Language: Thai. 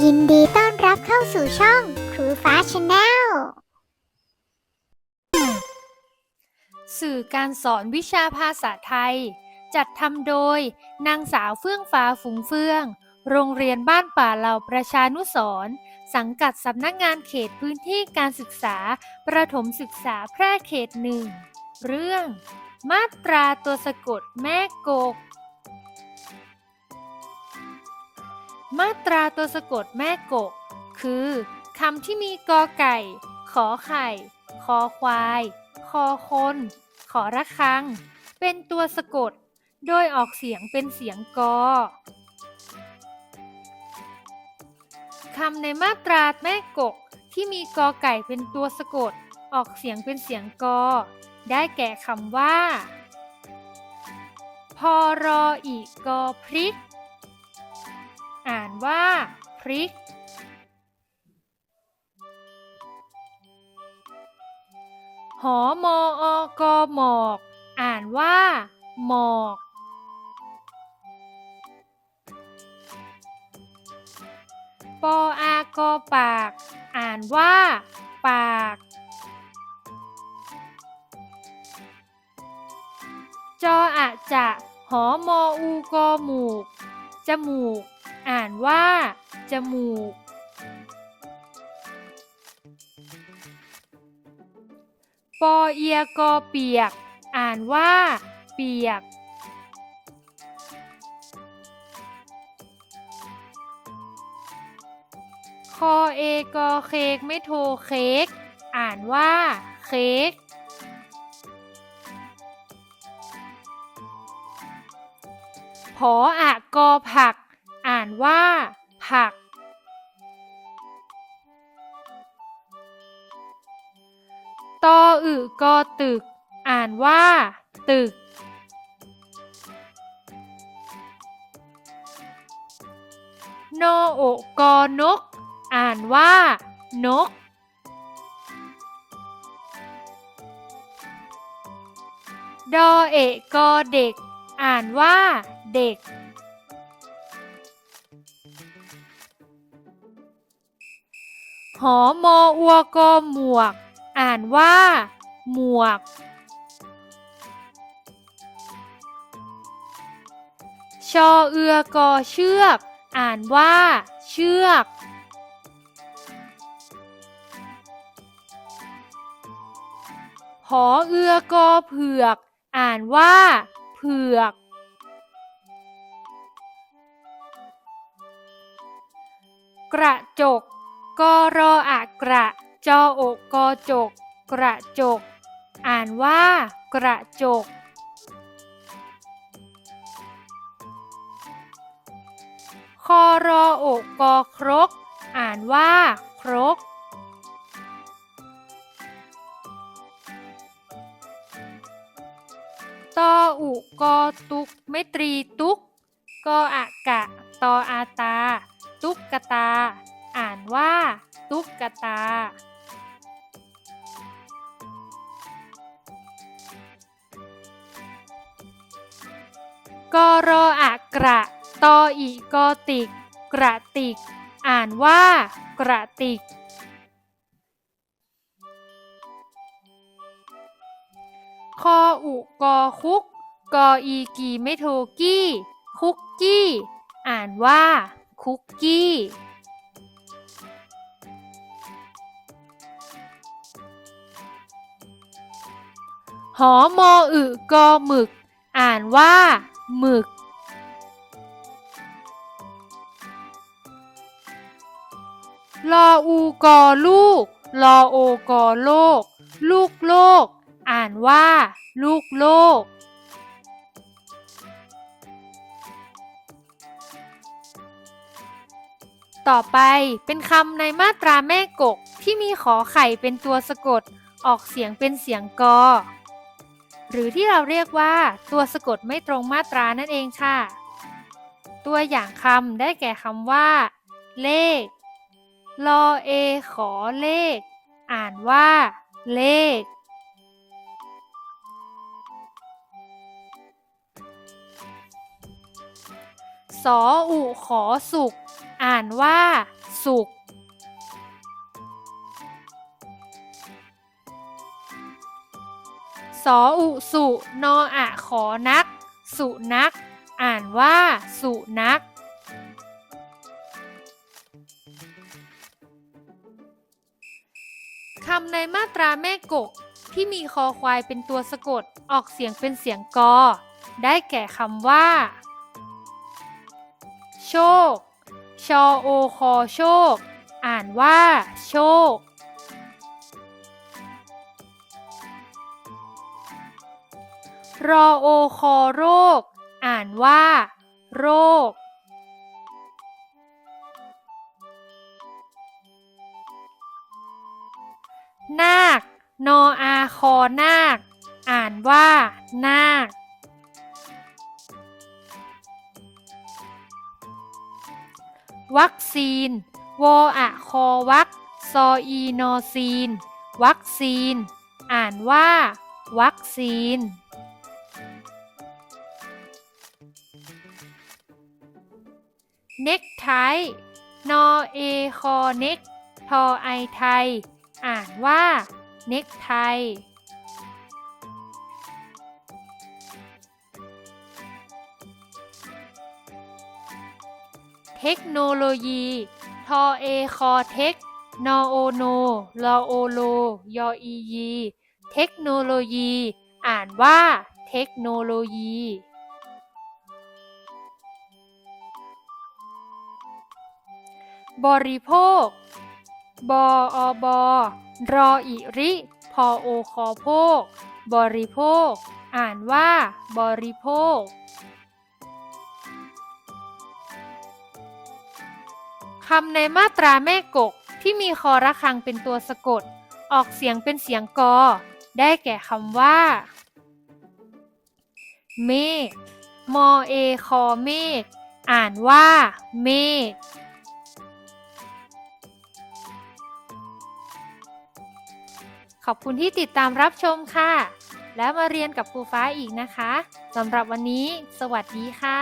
ยินดีต้อนรับเข้าสู่ช่องครูฟ้าชาแนล สื่อการสอนวิชาภาษาไทย จัดทำโดย นางสาวเฟื่องฟ้าฝุงเฟื่อง โรงเรียนบ้านป่าเหล่าประชานุสรณ์สังกัดสำนักงานเขตพื้นที่การศึกษา ประถมศึกษาแพร่เขตหนึ่ง เรื่อง มาตราตัวสะกดแม่กก มาตราตัวสะกดแม่กก คือคำที่มีกอไก่ ขอไข่ คอควาย คอคน ขอระฆัง เป็นตัวสะกด โดยออกเสียงเป็นเสียงกอคำในมาตราแม่กก ที่มีกอไก่เป็นตัวสะกด ออกเสียงเป็นเสียงกอ ได้แก่คำว่า พอรออีกกอพริก อ่านว่าพริก หอมออกอหมอก อ่านว่า หมอก ปออากอปาก อ่านว่า ปากจออะจะ หอมออูกอหมูก จมูก อ่านว่า จมูก ปอเอียกอเปียก อ่านว่า เปียก คอเอกอเค้กไม่โทรเค้ก อ่านว่า เค้กผออะกอผัก อ่านว่า ผัก ตออึกอตึก อ่านว่า ตึก โนโอกอนก อ่านว่า นกดอเอกอเด็ก อ่านว่า เด็ก หอมออัวกอหมวก อ่านว่า หมวก ชอเอือกอเชือก อ่านว่า เชือกหอเอือกอเผือก อ่านว่า เผือกกระจก กอรออะกระ จออกกอจก กระจก อ่านว่า กระจก คอรออกกอครก อ่านว่า ครก ตออุกอตุกไม่ตรีตุก กออะกะ ตออาตา ตุกกะตา ว่า ตุกกตากอรออะกระ ตออีกอติก กระติก อ่านว่า กระติก คออุกอคุก กออีกีไม่โทกี้ คุกกี้ อ่านว่า คุกกี้ อมออึกอหมึก อ่านว่าหมึก ลออูกอลูก ลอโอกอโลก ลูกโลก อ่านว่า ลูกโลกต่อไปเป็นคำในมาตราแม่กกที่มีขอไข่เป็นตัวสะกด ออกเสียงเป็นเสียงกอ หรือที่เราเรียกว่า ตัวสะกดไม่ตรงมาตรานั่นเองค่ะ ตัวอย่างคำได้แก่คำว่า เลข ลอเอ ขอเลข อ่านว่า เลข สออุขอสุก อ่านว่า สุข สออุสุนออะขอนัก สุนัก อ่านว่า สุนักคำในมาตราแม่กก ที่มีคอควายเป็นตัวสะกดออกเสียงเป็นเสียงกอ ได้แก่คำว่า โชค ชอโอคอโชค อ่านว่า โชค รอโอคอโรค อ่านว่า โรค นาคนออาคอนาค อ่านว่า นาค วัคซีน วออะคอวัคซออีนอซีน วัคซีน อ่านว่า วัคซีน เน็กไทนอเอคอเน็กทอไอไทย อ่านว่าเน็กไทเทคโนโลยี ทอเอคอเทคนอโอโนลอโอโล ยออียี เทคโนโลยี อ่านว่า เทคโนโลยี บริโภค บออบอรออิริ พอโอคอโภค บริโภค อ่านว่า บริโภค คำในมาตราแม่กก ที่มีคอระฆังเป็นตัวสะกด ออกเสียงเป็นเสียงกอ ได้แก่คำว่า เมฆมอเอคอเมฆอ่านว่า เมฆ ขอบคุณที่ติดตามรับชมค่ะ แล้วมาเรียนกับครูฟ้าอีกนะคะสำหรับวันนี้ สวัสดีค่ะ